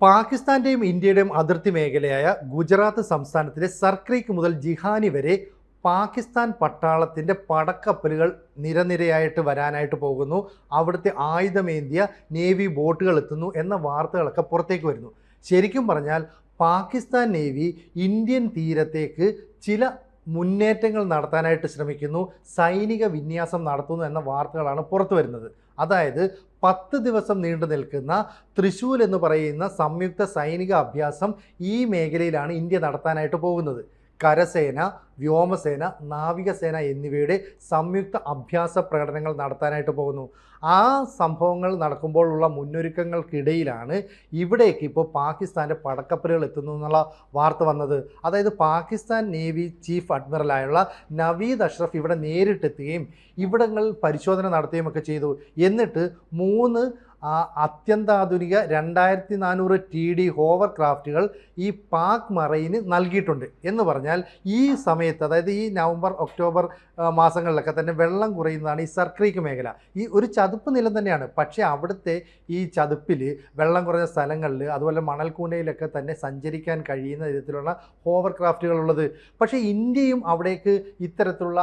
പാകിസ്ഥാന്റെയും ഇന്ത്യയുടെയും അതിർത്തി മേഖലയായ ഗുജറാത്ത് സംസ്ഥാനത്തിലെ സർക്രീക്ക് മുതൽ ജിഹാനി വരെ പാകിസ്ഥാൻ പട്ടാളത്തിന്റെ പടക്കപ്പലുകൾ നിരനിരയായിട്ട് വരാനായിട്ട് പോകുന്നു. അവിടുത്തെ ആയുധമേന്തിയ നേവി ബോട്ടുകൾ എത്തുന്നു എന്ന വാർത്തകളൊക്കെ പുറത്തേക്ക് വരുന്നു. ശരിക്കും പറഞ്ഞാൽ പാകിസ്ഥാൻ നേവി ഇന്ത്യൻ തീരത്തേക്ക് ചില മുന്നേറ്റങ്ങൾ നടത്താനായിട്ട് ശ്രമിക്കുന്നു. സൈനിക വിന്യാസം നടത്തുന്നു എന്ന വാർത്തകളാണ് പുറത്തു വരുന്നത്. അതായത് പത്ത് ദിവസം നീണ്ടു നിൽക്കുന്ന തൃശൂൽ എന്ന് പറയുന്ന സംയുക്ത സൈനിക അഭ്യാസം ഈ മേഖലയിലാണ് ഇന്ത്യ നടത്താനായിട്ട് പോകുന്നത്. കരസേന വ്യോമസേന നാവികസേന എന്നിവയുടെ സംയുക്ത അഭ്യാസ പ്രകടനങ്ങൾ നടത്താനായിട്ട് പോകുന്നു. ആ സംഭവങ്ങൾ നടക്കുമ്പോഴുള്ള മുന്നൊരുക്കങ്ങൾക്കിടയിലാണ് ഇവിടേക്ക് ഇപ്പോൾ പാകിസ്ഥാന്റെ പടക്കപ്പലുകൾ എത്തുന്നു എന്നുള്ള വാർത്ത വന്നത്. അതായത് പാകിസ്ഥാൻ നേവി ചീഫ് അഡ്മിറലായുള്ള നവീദ് അഷ്റഫ് ഇവിടെ നേരിട്ടെത്തുകയും ഇവിടങ്ങളിൽ പരിശോധന നടത്തുകയും ഒക്കെ ചെയ്തു. എന്നിട്ട് മൂന്ന് ആ അത്യന്താധുനിക രണ്ടായിരത്തി നാനൂറ് ടി ഡി ഹോവർ ക്രാഫ്റ്റുകൾ ഈ പാക് മറൈന് നൽകിയിട്ടുണ്ട്. എന്ന് പറഞ്ഞാൽ ഈ സമയത്ത് അതായത് ഈ നവംബർ ഒക്ടോബർ മാസങ്ങളിലൊക്കെ തന്നെ വെള്ളം കുറയുന്നതാണ് ഈ സർക്രീക്ക് മേഖല. ഈ ഒരു ചതുപ്പ് നിലം തന്നെയാണ്. പക്ഷേ അവിടുത്തെ ഈ ചതുപ്പിൽ വെള്ളം കുറഞ്ഞ സ്ഥലങ്ങളിൽ അതുപോലെ മണൽക്കൂനയിലൊക്കെ തന്നെ സഞ്ചരിക്കാൻ കഴിയുന്ന വിധത്തിലുള്ള ഹോവർ ക്രാഫ്റ്റുകൾ ഉള്ളത്. പക്ഷേ ഇന്ത്യയും അവിടേക്ക് ഇത്തരത്തിലുള്ള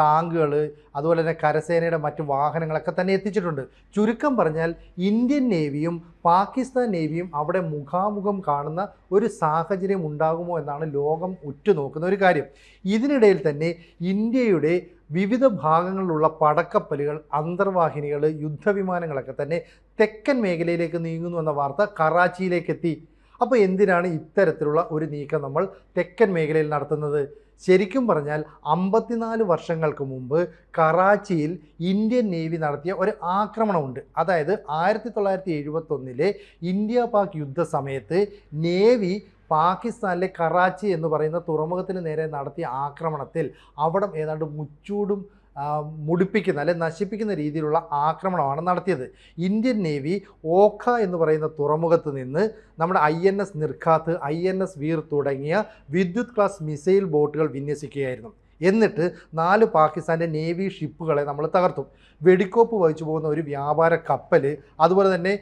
ടാങ്കുകൾ അതുപോലെ തന്നെ കരസേനയുടെ മറ്റ് വാഹനങ്ങളൊക്കെ തന്നെ എത്തിച്ചിട്ടുണ്ട്. ചുരുക്കം പറഞ്ഞാൽ ഇന്ത്യൻ നേവിയും പാകിസ്ഥാൻ നേവിയും അവിടെ മുഖാമുഖം കാണുന്ന ഒരു സാഹചര്യം ഉണ്ടാകുമോ എന്നാണ് ലോകം ഉറ്റുനോക്കുന്ന ഒരു കാര്യം. ഇതിനിടയിൽ തന്നെ ഇന്ത്യയുടെ വിവിധ ഭാഗങ്ങളിലുള്ള പടക്കപ്പലുകൾ അന്തർവാഹിനികൾ യുദ്ധവിമാനങ്ങളൊക്കെ തന്നെ തെക്കൻ മേഖലയിലേക്ക് നീങ്ങുന്നു എന്ന വാർത്ത കറാച്ചിയിലേക്ക് എത്തി അപ്പോൾ എന്തിനാണ് ഇത്തരത്തിലുള്ള ഒരു നീക്കം നമ്മൾ തെക്കൻ മേഖലയിൽ നടത്തുന്നത്? ശരിക്കും പറഞ്ഞാൽ അമ്പത്തിനാല് വർഷങ്ങൾക്ക് മുമ്പ് കറാച്ചിയിൽ ഇന്ത്യൻ നേവി നടത്തിയ ഒരു ആക്രമണമുണ്ട്. അതായത് ആയിരത്തി തൊള്ളായിരത്തി എഴുപത്തൊന്നിലെ ഇന്ത്യ പാക് യുദ്ധ സമയത്ത് നേവി പാകിസ്ഥാനിലെ കറാച്ചി എന്ന് പറയുന്ന തുറമുഖത്തിന് നേരെ നടത്തിയ ആക്രമണത്തിൽ അവിടം ഏതാണ്ട് മുച്ചൂടും മുടിപ്പിക്കുന്ന അല്ലെ നശിപ്പിക്കുന്ന രീതിയിലുള്ള ആക്രമണമാണ് നടത്തിയത്. ഇന്ത്യൻ നേവി ഓഖ എന്ന് പറയുന്ന തുറമുഖത്ത് നിന്ന് നമ്മുടെ I N S Nirghat I N S Veer തുടങ്ങിയ വിദ്യുത് ക്ലാസ് മിസൈൽ ബോട്ടുകൾ വിന്യസിക്കുകയായിരുന്നു. എന്നിട്ട് നാല് പാകിസ്ഥാന്റെ നേവി ഷിപ്പുകളെ നമ്മൾ തകർത്തു. വെടിക്കോപ്പ് വഹിച്ചു പോകുന്ന ഒരു വ്യാപാര കപ്പൽ അതുപോലെ തന്നെ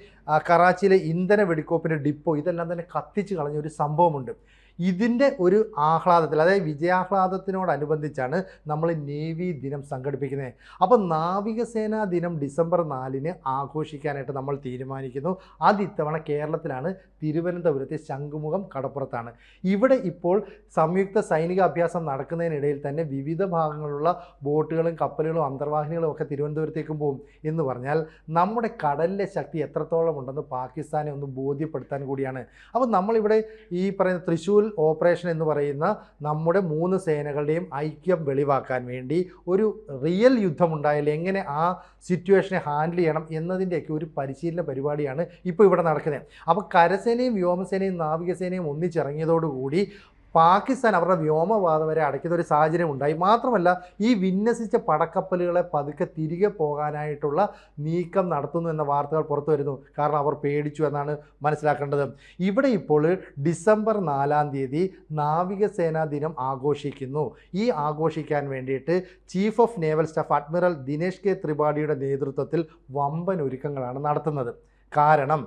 കറാച്ചിയിലെ ഇന്ധന വെടിക്കോപ്പിന്റെ ഡിപ്പോ ഇതെല്ലാം തന്നെ കത്തിച്ച് കളഞ്ഞ ഒരു സംഭവമുണ്ട്. ഇതിന്റെ ഒരു ആഹ്ലാദത്തിൽ അതായത് വിജയാഹ്ലാദത്തിനോടനുബന്ധിച്ചാണ് നമ്മൾ നേവി ദിനം സംഘടിപ്പിക്കുന്നത്. അപ്പോൾ നാവികസേനാ ദിനം ഡിസംബർ നാലിന് ആഘോഷിക്കാനായിട്ട് നമ്മൾ തീരുമാനിക്കുന്നു. അത് ഇത്തവണ കേരളത്തിലാണ് തിരുവനന്തപുരത്തെ ശംഖുമുഖം കടപ്പുറത്താണ്. ഇവിടെ ഇപ്പോൾ സംയുക്ത സൈനിക അഭ്യാസം നടക്കുന്നതിനിടയിൽ തന്നെ വിവിധ ഭാഗങ്ങളിലുള്ള ബോട്ടുകളും കപ്പലുകളും അന്തർവാഹിനികളും ഒക്കെ തിരുവനന്തപുരത്തേക്കും പോകും എന്ന് പറഞ്ഞാൽ നമ്മുടെ കടലിലെ ശക്തി എത്രത്തോളം ഉണ്ടെന്ന് പാകിസ്ഥാനെ ഒന്ന് ബോധ്യപ്പെടുത്താൻ കൂടിയാണ്. അപ്പോൾ നമ്മളിവിടെ ഈ പറയുന്ന തൃശ്ശൂർ ഓപ്പറേഷൻ എന്ന് പറയുന്ന നമ്മുടെ മൂന്ന് സേനകളുടെയും ഐക്യം വെളിവാക്കാൻ വേണ്ടി ഒരു റിയൽ യുദ്ധമുണ്ടായാൽ എങ്ങനെ ആ സിറ്റുവേഷനെ ഹാൻഡിൽ ചെയ്യണം എന്നതിന്റെയൊക്കെ ഒരു പരിശീലന പരിപാടിയാണ് ഇപ്പോൾ ഇവിടെ നടക്കുന്നത്. അപ്പോൾ കരസേനയും വ്യോമസേനയും നാവികസേനയും ഒന്നിച്ചിറങ്ങിയതോടുകൂടി പാകിസ്ഥാൻ അവരുടെ വ്യോമപാത വരെ അടയ്ക്കുന്ന ഒരു സാഹചര്യം ഉണ്ടായി. മാത്രമല്ല ഈ വിന്യസിച്ച പടക്കപ്പലുകളെ പതുക്കെ തിരികെ പോകാനായിട്ടുള്ള നീക്കം നടത്തുന്നു എന്ന വാർത്തകൾ പുറത്തു വരുന്നു. കാരണം അവർ പേടിച്ചു എന്നാണ് മനസ്സിലാക്കേണ്ടത്. ഇവിടെ ഇപ്പോൾ ഡിസംബർ നാലാം തീയതി നാവികസേനാ ദിനം ആഘോഷിക്കുന്നു. ഈ ആഘോഷിക്കാൻ വേണ്ടിയിട്ട് chief of naval staff admiral Dinesh K ത്രിപാഠിയുടെ നേതൃത്വത്തിൽ വമ്പൻ ഒരുക്കങ്ങളാണ് നടത്തുന്നത്. കാരണം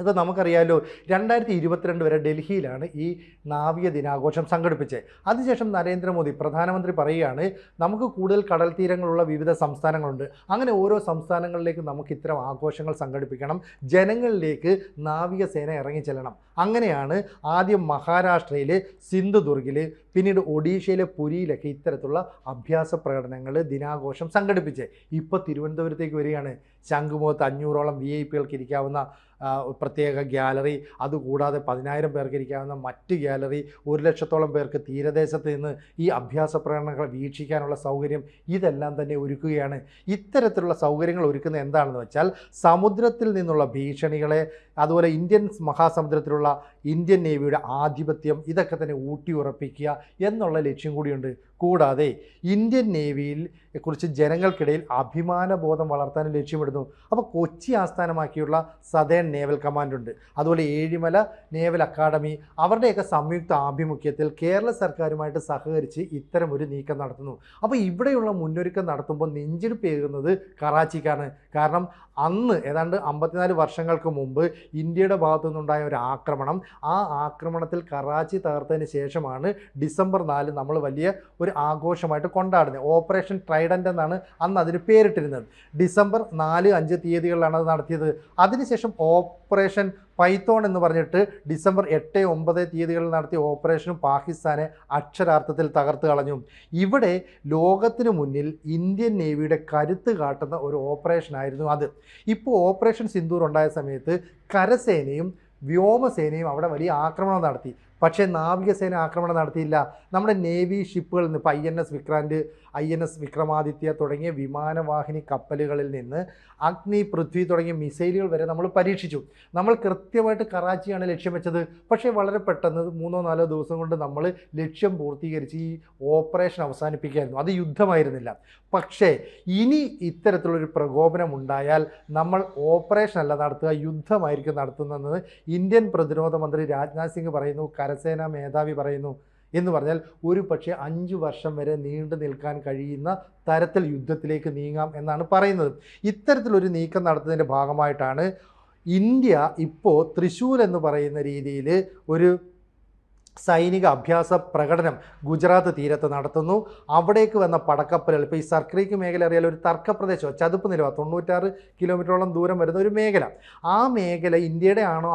ഇപ്പോൾ നമുക്കറിയാമല്ലോ രണ്ടായിരത്തി ഇരുപത്തിരണ്ട് വരെ ഡൽഹിയിലാണ് ഈ നാവിക ദിനാഘോഷം സംഘടിപ്പിച്ചത്. അതിനുശേഷം നരേന്ദ്രമോദി പ്രധാനമന്ത്രി പറയുകയാണ് നമുക്ക് കൂടുതൽ കടൽ തീരങ്ങളുള്ള വിവിധ സംസ്ഥാനങ്ങളുണ്ട്. അങ്ങനെ ഓരോ സംസ്ഥാനങ്ങളിലേക്ക് നമുക്ക് ഇത്തരം ആഘോഷങ്ങൾ സംഘടിപ്പിക്കണം. ജനങ്ങളിലേക്ക് നാവികസേന ഇറങ്ങിച്ചെല്ലണം. അങ്ങനെയാണ് ആദ്യം മഹാരാഷ്ട്രയിൽ സിന്ധുദുർഗിൽ പിന്നീട് ഒഡീഷയിലെ പുരിയിലൊക്കെ ഇത്തരത്തിലുള്ള അഭ്യാസ പ്രകടനങ്ങൾ ദിനാഘോഷം സംഘടിപ്പിച്ചത് ഇപ്പോൾ തിരുവനന്തപുരത്തേക്ക് വരികയാണ്. ശംഖുമുഖത്ത് അഞ്ഞൂറോളം വി ഐ പികൾക്ക് ഇരിക്കാവുന്ന പ്രത്യേക ഗ്യാലറി അതുകൂടാതെ പതിനായിരം പേർക്ക് ഇരിക്കാവുന്ന മറ്റ് ഗ്യാലറി ഒരു ലക്ഷത്തോളം പേർക്ക് തീരദേശത്ത് നിന്ന് ഈ അഭ്യാസ പ്രകടനങ്ങൾ വീക്ഷിക്കാനുള്ള സൗകര്യം ഇതെല്ലാം തന്നെ ഒരുക്കുകയാണ്. ഇത്തരത്തിലുള്ള സൗകര്യങ്ങൾ ഒരുക്കുന്നത് എന്താണെന്ന് വെച്ചാൽ സമുദ്രത്തിൽ നിന്നുള്ള ഭീഷണികളെ അതുപോലെ ഇന്ത്യൻ മഹാസമുദ്രത്തിലുള്ള ഇന്ത്യൻ നേവിയുടെ ആധിപത്യം ഇതൊക്കെ തന്നെ ഊട്ടി ഉറപ്പിക്കുക എന്നുള്ള ലക്ഷ്യം കൂടിയുണ്ട്. കൂടാതെ ഇന്ത്യൻ നേവിയിൽ കുറിച്ച് ജനങ്ങൾക്കിടയിൽ അഭിമാനബോധം വളർത്താനും ലക്ഷ്യമിടുന്നു. അപ്പോൾ കൊച്ചി ആസ്ഥാനമാക്കിയുള്ള സദേൺ നേവൽ കമാൻഡ് ഉണ്ട് അതുപോലെ ഏഴിമല നേവൽ അക്കാഡമി അവരുടെയൊക്കെ സംയുക്ത ആഭിമുഖ്യത്തിൽ കേരള സർക്കാരുമായിട്ട് സഹകരിച്ച് ഇത്തരം ഒരു നീക്കം നടത്തുന്നു. അപ്പോൾ ഇവിടെയുള്ള മുന്നൊരുക്കം നടത്തുമ്പോൾ നെഞ്ചിടിപ്പേറുന്നത് കറാച്ചിക്കാണ്. കാരണം അന്ന് ഏതാണ്ട് അമ്പത്തിനാല് വർഷങ്ങൾക്ക് മുമ്പ് ഇന്ത്യയുടെ ഭാഗത്തു നിന്നുണ്ടായ ഒരു ആക്രമണം ആ ആക്രമണത്തിൽ കറാച്ചി തകർത്തതിന് ശേഷമാണ് ഡിസംബർ നാല് നമ്മൾ വലിയ ഒരു ആഘോഷമായിട്ട് കൊണ്ടാടുന്നത്. ഓപ്പറേഷൻ ട്രൈഡന്റ് എന്നാണ് അന്ന് അതിന് പേരിട്ടിരുന്നത്. ഡിസംബർ നാല് അഞ്ച് തീയതികളിലാണ് അത് നടത്തിയത്. അതിനുശേഷം ഓപ്പറേഷൻ പൈത്തോൺ എന്ന് പറഞ്ഞിട്ട് ഡിസംബർ എട്ട് ഒമ്പത് തീയതികളിൽ നടത്തിയ ഓപ്പറേഷനും പാകിസ്ഥാനെ അക്ഷരാർത്ഥത്തിൽ തകർത്ത് കളഞ്ഞു. ഇവിടെ ലോകത്തിന് മുന്നിൽ ഇന്ത്യൻ നേവിയുടെ കരുത്ത് കാട്ടുന്ന ഒരു ഓപ്പറേഷനായിരുന്നു അത്. ഇപ്പോൾ ഓപ്പറേഷൻ സിന്ദൂർ ഉണ്ടായ സമയത്ത് കരസേനയും വ്യോമസേനയും അവിടെ വലിയ ആക്രമണം നടത്തി. പക്ഷേ നാവികസേന ആക്രമണം നടത്തിയില്ല. നമ്മുടെ നേവി ഷിപ്പുകളിൽ നിന്ന് ഇപ്പോൾ I N S Vikrant I N S Vikramaditya തുടങ്ങിയ വിമാനവാഹിനി കപ്പലുകളിൽ നിന്ന് അഗ്നി പൃഥ്വി തുടങ്ങിയ മിസൈലുകൾ വരെ നമ്മൾ പരീക്ഷിച്ചു. നമ്മൾ കൃത്യമായിട്ട് കറാച്ചിയാണ് ലക്ഷ്യം വെച്ചത്. പക്ഷേ വളരെ പെട്ടെന്ന് മൂന്നോ നാലോ ദിവസം കൊണ്ട് നമ്മൾ ലക്ഷ്യം പൂർത്തീകരിച്ച് ഈ ഓപ്പറേഷൻ അവസാനിപ്പിക്കുകയായിരുന്നു. അത് യുദ്ധമായിരുന്നില്ല. പക്ഷേ ഇനി ഇത്തരത്തിലുള്ളൊരു പ്രകോപനം ഉണ്ടായാൽ നമ്മൾ ഓപ്പറേഷൻ അല്ല നടത്തുക യുദ്ധമായിരിക്കും നടത്തുന്നതെന്ന് ഇന്ത്യൻ പ്രതിരോധ മന്ത്രി രാജ്നാഥ് സിംഗ് പറയുന്നു കരസേനാ മേധാവി പറയുന്നു എന്ന് പറഞ്ഞാൽ ഒരു പക്ഷേ അഞ്ച് വർഷം വരെ നീണ്ടു നിൽക്കാൻ കഴിയുന്ന തരത്തിൽ യുദ്ധത്തിലേക്ക് നീങ്ങാം എന്നാണ് പറയുന്നത്. ഇത്തരത്തിലൊരു നീക്കം നടത്തുന്നതിന്റെ ഭാഗമായിട്ടാണ് ഇന്ത്യ ഇപ്പോൾ തൃശ്ശൂർ എന്ന് പറയുന്ന രീതിയിൽ ഒരു സൈനിക അഭ്യാസ പ്രകടനം ഗുജറാത്ത് തീരത്ത് നടത്തുന്നു. അവിടേക്ക് വന്ന പടക്കപ്പലുകൾ ഇപ്പോൾ ഈ സർക്രീക്ക് മേഖല അറിയാലോ ഒരു തർക്കപ്രദേശം ചതുപ്പ് നിലവ തൊണ്ണൂറ്റാറ് കിലോമീറ്ററോളം ദൂരം വരുന്ന ഒരു മേഖല. ആ മേഖല ഇന്ത്യയുടെ ആണോ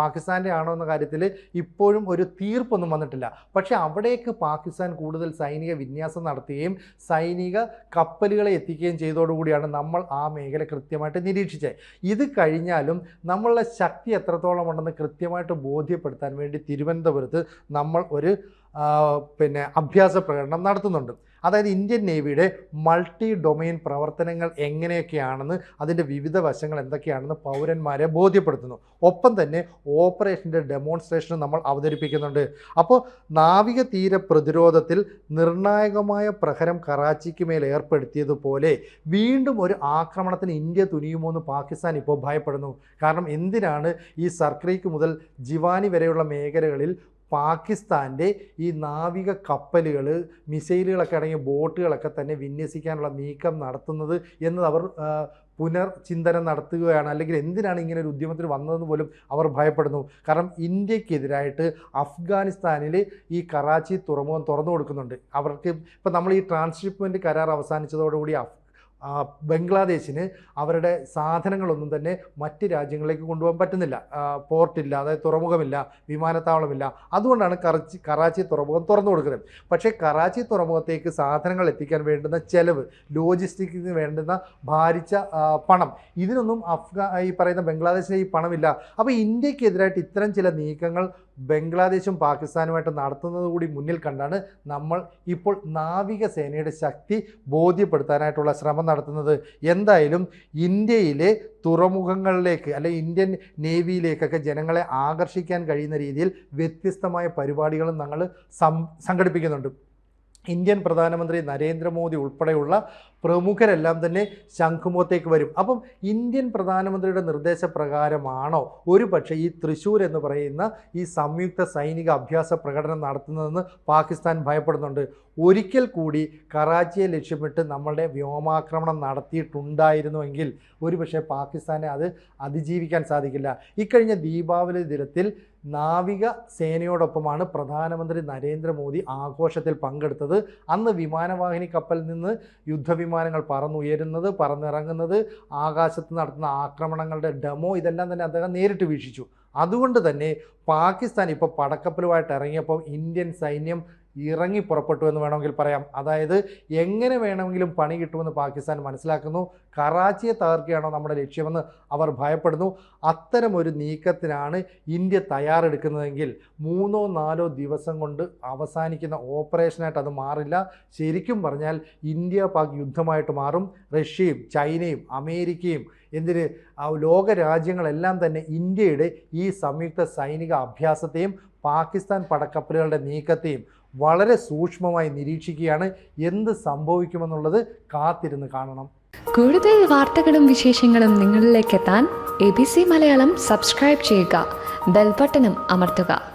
പാകിസ്ഥാന്റെ ആണോ എന്ന കാര്യത്തിൽ ഇപ്പോഴും ഒരു തീർപ്പൊന്നും വന്നിട്ടില്ല. പക്ഷേ അവിടേക്ക് പാകിസ്ഥാൻ കൂടുതൽ സൈനിക വിന്യാസം നടത്തുകയും സൈനിക കപ്പലുകളെ എത്തിക്കുകയും ചെയ്തതോടുകൂടിയാണ് നമ്മൾ ആ മേഖല കൃത്യമായിട്ട് നിരീക്ഷിച്ചത്. ഇത് കഴിഞ്ഞാലും നമ്മളുടെ ശക്തി എത്രത്തോളം ഉണ്ടെന്ന് കൃത്യമായിട്ട് ബോധ്യപ്പെടുത്താൻ വേണ്ടി തിരുവനന്തപുരത്ത് നമ്മൾ ഒരു പിന്നെ അഭ്യാസ പ്രകടനം നടത്തുന്നുണ്ട്. അതായത് ഇന്ത്യൻ നേവിയുടെ മൾട്ടി ഡൊമൈൻ പ്രവർത്തനങ്ങൾ എങ്ങനെയൊക്കെയാണെന്ന് അതിന്റെ വിവിധ വശങ്ങൾ എന്തൊക്കെയാണെന്ന് പൗരന്മാരെ ബോധ്യപ്പെടുത്തുന്നു. ഒപ്പം തന്നെ ഓപ്പറേഷന്റെ ഡെമോൺസ്ട്രേഷനും നമ്മൾ അവതരിപ്പിക്കുന്നുണ്ട്. അപ്പോൾ നാവിക തീര പ്രതിരോധത്തിൽ നിർണായകമായ പ്രഹരം കറാച്ചിക്ക് മേൽ ഏർപ്പെടുത്തിയതുപോലെ വീണ്ടും ഒരു ആക്രമണത്തിന് ഇന്ത്യ തുനിയുമോ എന്ന് പാകിസ്ഥാൻ ഇപ്പോൾ ഭയപ്പെടുന്നു. കാരണം എന്തിനാണ് ഈ സർക്രീക്ക് മുതൽ ജിവാനി വരെയുള്ള മേഖലകളിൽ പാകിസ്ഥാന്റെ ഈ നാവിക കപ്പലുകൾ മിസൈലുകളൊക്കെ അടങ്ങിയ ബോട്ടുകളൊക്കെ തന്നെ വിന്യസിക്കാനുള്ള നീക്കം നടത്തുന്നത് എന്നത് അവർ പുനർചിന്തനം നടത്തുകയാണ്. അല്ലെങ്കിൽ എന്തിനാണ് ഇങ്ങനെ ഒരു ഉദ്യമത്തിന് വന്നതെന്ന് പോലും അവർ ഭയപ്പെടുന്നു. കാരണം ഇന്ത്യക്കെതിരായിട്ട് അഫ്ഗാനിസ്ഥാനിൽ ഈ കറാച്ചി തുറമുഖം തുറന്നു കൊടുക്കുന്നുണ്ട്. അവർക്ക് ഇപ്പം നമ്മൾ ഈ ട്രാൻസ്ഷിപ്മെന്റ് കരാർ അവസാനിച്ചതോടുകൂടി അഫ് ബംഗ്ലാദേശിന് അവരുടെ സാധനങ്ങളൊന്നും തന്നെ മറ്റ് രാജ്യങ്ങളിലേക്ക് കൊണ്ടുപോകാൻ പറ്റുന്നില്ല. പോർട്ടില്ല അതായത് തുറമുഖമില്ല വിമാനത്താവളമില്ല. അതുകൊണ്ടാണ് കറച്ചി കറാച്ചി തുറമുഖം തുറന്നു കൊടുക്കുന്നത്. പക്ഷേ കറാച്ചി തുറമുഖത്തേക്ക് സാധനങ്ങൾ എത്തിക്കാൻ വേണ്ടുന്ന ചെലവ് ലോജിസ്റ്റിക്സിന് വേണ്ടുന്ന ഭാരിച്ച പണം ഇതിനൊന്നും അഫ്ഗാ ഈ പറയുന്ന ബംഗ്ലാദേശിന് ഈ പണമില്ല. അപ്പോൾ ഇന്ത്യക്കെതിരായിട്ട് ഇത്തരം ചില നീക്കങ്ങൾ ബംഗ്ലാദേശും പാകിസ്ഥാനുമായിട്ട് നടത്തുന്നത് കൂടി മുന്നിൽ കണ്ടാണ് നമ്മൾ ഇപ്പോൾ നാവികസേനയുടെ ശക്തി ബോധ്യപ്പെടുത്താനായിട്ടുള്ള ശ്രമം നടത്തുന്നത്. എന്തായാലും ഇന്ത്യയിലെ തുറമുഖങ്ങളിലേക്ക് അല്ലെ ഇന്ത്യൻ നേവിയിലേക്കൊക്കെ ജനങ്ങളെ ആകർഷിക്കാൻ കഴിയുന്ന രീതിയിൽ വ്യത്യസ്തമായ പരിപാടികളും ഞങ്ങൾ സംഘടിപ്പിക്കുന്നുണ്ട്. ഇന്ത്യൻ പ്രധാനമന്ത്രി നരേന്ദ്രമോദി ഉൾപ്പെടെയുള്ള പ്രമുഖരെല്ലാം തന്നെ ശംഖുമുഖത്തേക്ക് വരും. അപ്പം ഇന്ത്യൻ പ്രധാനമന്ത്രിയുടെ നിർദ്ദേശപ്രകാരമാണോ ഒരു പക്ഷേ ഈ തൃശ്ശൂർ എന്ന് പറയുന്ന ഈ സംയുക്ത സൈനിക അഭ്യാസ പ്രകടനം നടത്തുന്നതെന്ന് പാകിസ്ഥാൻ ഭയപ്പെടുന്നുണ്ട്? ഒരിക്കൽ കൂടി കറാച്ചിയെ ലക്ഷ്യമിട്ട് നമ്മളുടെ വ്യോമാക്രമണം നടത്തിയിട്ടുണ്ടായിരുന്നുവെങ്കിൽ ഒരു പക്ഷേ പാകിസ്ഥാനെ അത് അതിജീവിക്കാൻ സാധിക്കില്ല. ഇക്കഴിഞ്ഞ ദീപാവലി ദിനത്തിൽ നാവിക സേനയോടൊപ്പമാണ് പ്രധാനമന്ത്രി നരേന്ദ്രമോദി ആഘോഷത്തിൽ പങ്കെടുത്തത്. അന്ന് വിമാനവാഹിനി കപ്പലിൽ നിന്ന് യുദ്ധവിമാനങ്ങൾ പറന്നുയരുന്നത് പറന്നിറങ്ങുന്നത് ആകാശത്ത് നടത്തുന്ന ആക്രമണങ്ങളുടെ ഡെമോ ഇതെല്ലാം തന്നെ അദ്ദേഹം നേരിട്ട് വീക്ഷിച്ചു. അതുകൊണ്ട് തന്നെ പാകിസ്ഥാൻ ഇപ്പോൾ പടക്കപ്പലുമായിട്ട് ഇറങ്ങിയപ്പോൾ ഇന്ത്യൻ സൈന്യം ഇറങ്ങി പുറപ്പെട്ടു എന്ന് വേണമെങ്കിൽ പറയാം. അതായത് എങ്ങനെ വേണമെങ്കിലും പണി കിട്ടുമെന്ന് പാകിസ്ഥാൻ മനസ്സിലാക്കുന്നു. കറാച്ചിയെ തകർക്കുകയാണോ നമ്മുടെ ലക്ഷ്യമെന്ന് അവർ ഭയപ്പെടുന്നു. അത്തരമൊരു നീക്കത്തിനാണ് ഇന്ത്യ തയ്യാറെടുക്കുന്നതെങ്കിൽ മൂന്നോ നാലോ ദിവസം കൊണ്ട് അവസാനിക്കുന്ന ഓപ്പറേഷനായിട്ട് അത് മാറില്ല. ശരിക്കും പറഞ്ഞാൽ ഇന്ത്യ പാക് യുദ്ധമായിട്ട് മാറും. റഷ്യയും ചൈനയും അമേരിക്കയും എന്തിന് ലോക രാജ്യങ്ങളെല്ലാം തന്നെ ഇന്ത്യയുടെ ഈ സംയുക്ത സൈനിക അഭ്യാസത്തെയും പാകിസ്ഥാൻ പടക്കപ്പലുകളുടെ നീക്കത്തെയും വളരെ സൂക്ഷ്മമായി നിരീക്ഷിക്കുകയാണ് എന്ത് സംഭവിക്കുമെന്നുള്ളത് കാത്തിരുന്ന് കാണണം. കൂടുതൽ വാർത്തകളും വിശേഷങ്ങളും നിങ്ങളിലേക്ക് എത്താൻ A B C Malayalam subscribe ചെയ്യുക. ബെൽബട്ടനും അമർത്തുക.